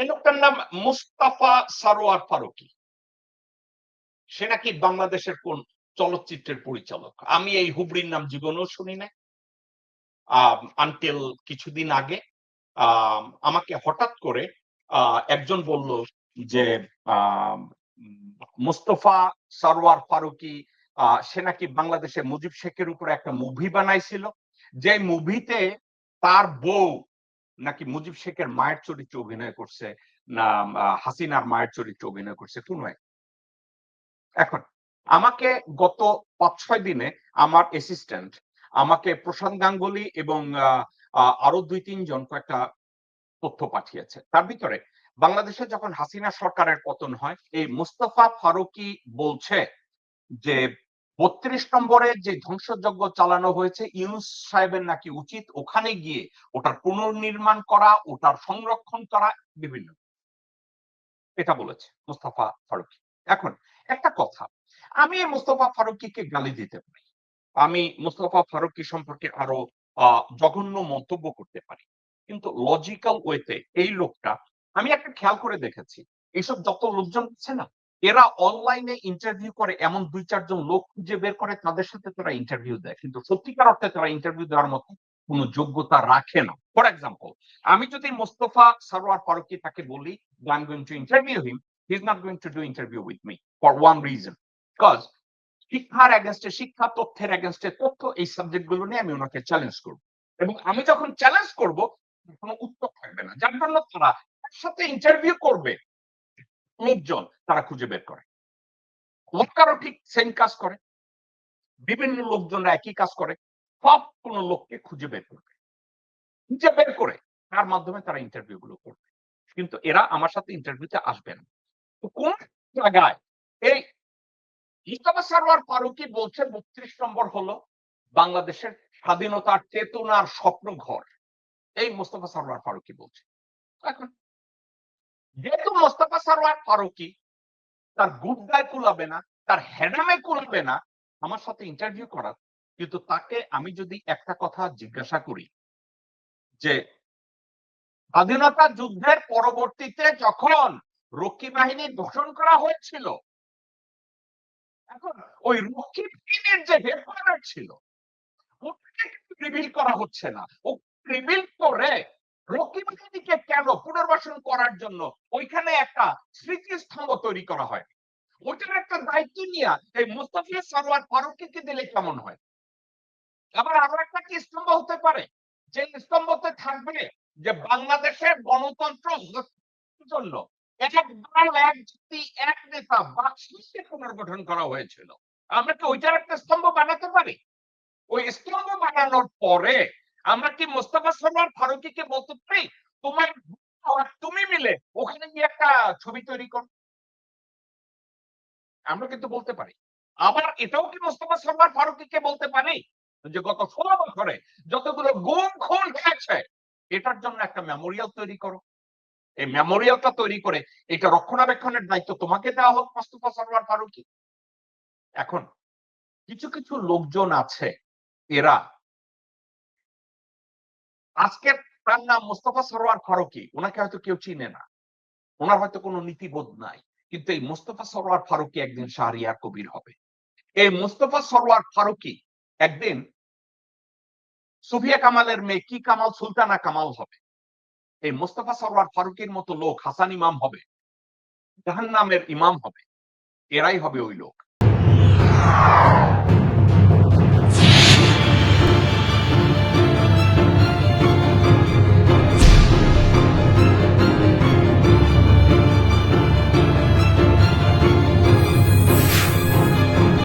এই লোকটার নাম মুস্তাফা সারোয়ার ফারুকি। সে নাকি বাংলাদেশের কোন চলচ্চিত্রের পরিচালক। আমি এই হুবড়ির নাম জীবনেও শুনি না আনটিল কিছুদিন আগে আমাকে হঠাৎ করে একজন বলল যে মুস্তফা সরওয়ার ফারুকি সে নাকি বাংলাদেশে মুজিব শেখের উপরে একটা মুভি বানাইছিল। যে মুভিতে তার বউ নাকি মুজিব শেখের মায়ের চরিত্রে অভিনয় করছে, না হাসিনার মায়ের চরিত্রে অভিনয় করছে, কোন এক? এখন, আমাকে গত পাঁচ ছয় দিনে আমার অ্যাসিস্ট্যান্ট আমাকে প্রশান্ত গাঙ্গুলি এবং আরও দুই তিনজন কয়েকটা তথ্য পাঠিয়েছে। তার ভিতরে, বাংলাদেশে যখন হাসিনা সরকারের পতন হয়, এই মুস্তফা ফারুকি বলছে যে বত্রিশ নম্বরে যে ধ্বংসযজ্ঞ চালানো হয়েছে, ইউনুস সাহেবের নাকি উচিত ওখানে গিয়ে ওটার পুনর্নির্মাণ করা, ওটার সংরক্ষণ করা, বিভিন্ন। এটা বলেছে মুস্তফা ফারুকি। এখন একটা কথা, আমি মুস্তফা ফারুকিকে গালি দিতে পারি, আমি মুস্তফা ফারুকি সম্পর্কে আরও জঘন্য মন্তব্য করতে পারি, কিন্তু লজিক্যাল ওয়েতে এই লোকটা, আমি একটা খেয়াল করে দেখেছি, এইসব যত লোকজন আছে না এরা অনলাইনে ইন্টারভিউ করে, এমন দুই চারজন লোক খুঁজে বের করে, তাদের সাথে তারা ইন্টারভিউ দেয়। কিন্তু সত্যিকার অর্থে তারা ইন্টারভিউ দেওয়ার মতো কোনো যোগ্যতা রাখে না। ফর এক্সাম্পল আমি যদি মোস্তফা সারোয়ার ফারুকি তাকে বলি I going to interview him he is not going to do interview with me for one reason because শিক্ষার এগেনস্টে শিক্ষা তথ্যের এগেনস্টে তথ্য এই সাবজেক্টগুলো নিয়ে আমি ওনাকে চ্যালেঞ্জ করব। এবং আমি যখন চ্যালেঞ্জ করব, কোনো উত্তর থাকবে না। যার জন্য তারা একসাথে ইন্টারভিউ করবে। লোকজন তারা খুঁজে বের করে। লোকারও ঠিক সেম কাজ করে। বিভিন্ন লোকজনরা একই কাজ করে। সব কোন লোককে খুঁজে বের করবে। খুঁজে বের করে তার মাধ্যমে তারা ইন্টারভিউ গুলো করবে। কিন্তু এরা আমার সাথে ইন্টারভিউতে আসবে না। তো কোন জায়গায়? এই মুস্তফা সারোয়ার ফারুকি বলছে বত্রিশ নম্বর হলো বাংলাদেশের স্বাধীনতার চেতনার স্বপ্ন ঘর এই মোস্তফা সারোয়ার ফারুকি বলছে। এখন যেহেতু মোস্তফা সারোয়ার ফারুকি, তার গুডগায় কুলাবে না, তার হেডামে কুলাবে না, আমার সাথে ইন্টারভিউ করার। কিন্তু তাকে আমি যদি একটা কথা জিজ্ঞাসা করি, যে স্বাধীনতা যুদ্ধের পরবর্তীতে যখন রক্ষী বাহিনী গঠন করা হয়েছিল, এখন ওই রক্ষী বাহিনীর যে হেডকোয়ার্টার ছিল রিভিল করা হচ্ছে না। ও রিভিল করে রক্ষী বাহিনীকে কেন পুনর্বাসন করার জন্য ওইখানে একটা স্মৃতিস্তম্ভ তৈরি করা হয়? ওইটার একটা দায়িত্ব নিয়ে এই মুস্তাফিজ সারোয়ার ফারুকিকে দিলে কেমন হয়? আবার আরও একটা কি স্তম্ভ হতে পারে? যে স্তম্ভতে থাকবে যে বাংলাদেশের গণতন্ত্র জন্য এক জাতি, এক নেতা পুনর্গঠন করা হয়েছিল। আমরা কি ওইটার একটা স্তম্ভ বানাতে পারি? ওই স্তম্ভ বানানোর পরে আমরা কি মোস্তফা সরোয়ার ফারুকিকে বলতে পারি? তোমার তুমি মিলে ওখানে গিয়ে একটা ছবি তৈরি করো। আমরা কিন্তু বলতে পারি। আবার এটাও কি মোস্তফা সরোয়ার ফারুকিকে বলতে পারি? যে গত ষোলো বছরে যতগুলো গুম, খুন হয়েছে, এটার জন্য একটা মেমোরিয়াল তৈরি করো। এই মেমোরিয়ালটা তৈরি করে এটা রক্ষণাবেক্ষণের দায়িত্ব তোমাকে দেওয়া হোক মোস্তফা সরোয়ার ফারুকি। এখন কিছু কিছু লোকজন আছে, এরা আজকের তার নাম মোস্তফা সরোয়ার ফারুকি। ওনাকে হয়তো কেউ চিনে না। ওনার হয়তো কোনো নীতিবোধ নাই। কিন্তু এই মোস্তফা সরোয়ার ফারুকি একদিন শাহরিয়ার কবির হবে। এই মোস্তফা সরোয়ার ফারুকি একদিন সুফিয়া কামালের মেয়ে কি কামাল, সুলতানা কামাল হবে। এই মোস্তফা সরোয়ার ফারুকির মতো লোক হাসান ইমাম হবে। জাহান্নামের ইমাম হবে। এরাই হবে ওই লোক।